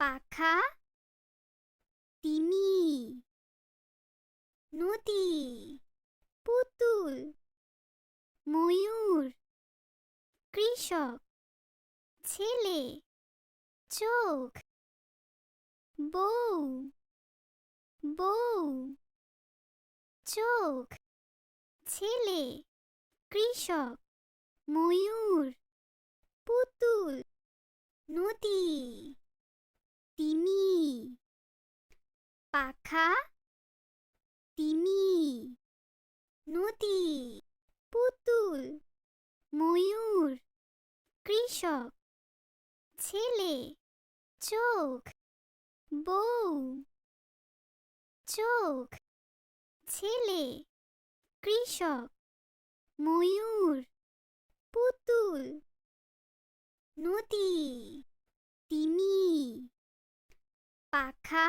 পাখা, তিমি, নদী, পুতুল, ময়ূর, কৃষক, ছেলে, চোখ, বউ বউ, চোখ, ছেলে, কৃষক, ময়ূর, পুতুল, নদী। তিমি। পাখা। তিমি। নদী। পুতুল। ময়ূর। কৃষক। ছেলে। চোখ। বউ। চোখ। ছেলে। কৃষক। ময়ূর। পুতুল। নদী তিমি পাখা